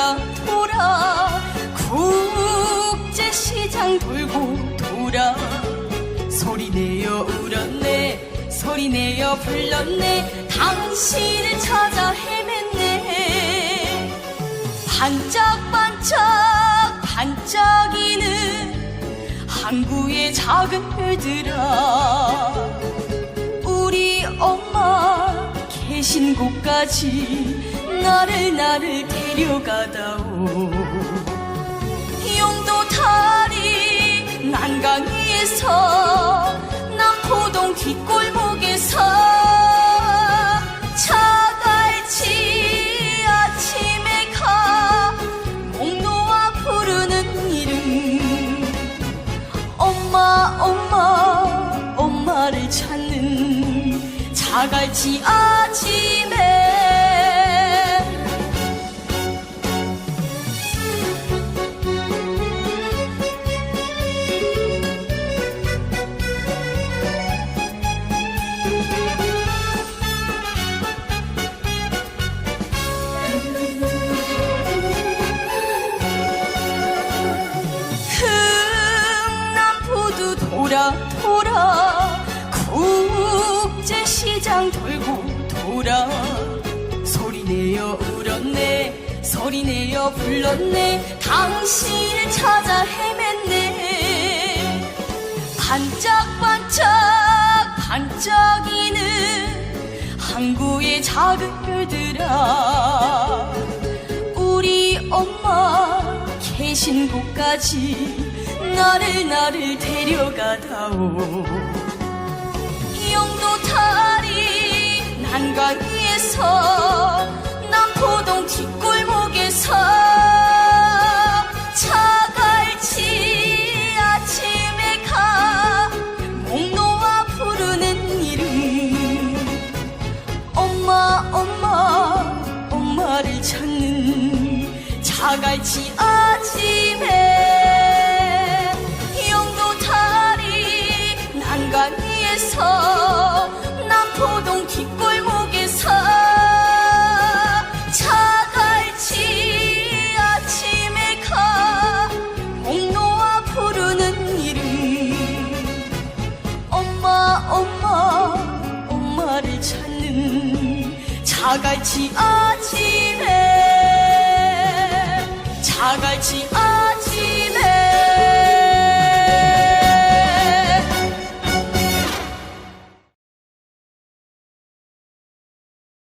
돌아 돌아. 국제시장 돌고 돌아. 소리내어 울었네 소리내어 불렀네. 당신을 찾아 헤맸네. 반짝반짝 반짝이는 항구의 작은 별들아. 우리 엄마 계신 곳까지 나를 나를 데려가다오. 용도 다리 난강 위에서 남포동 뒷골목에서 차갈치 아침에 가 목놓아 부르는 이름. 엄마 엄마 엄마를 찾는 자갈치 아침에 돌아 돌아. 국제시장 돌고 돌아. 소리내어 울었네 소리내어 불렀네. 당신을 찾아 헤맸네. 반짝반짝 반짝이는 항구의 작은 별들아. 우리 엄마 계신 곳까지 나를 나를 데려가다오. 영도 다리 난강 위에서 남포동 뒷골목에서 차갈치 아침에 가 목놓아 부르는 이름. 엄마 엄마 엄마를 찾는 자갈치 아침에 자갈치 아침에 자갈치 아침에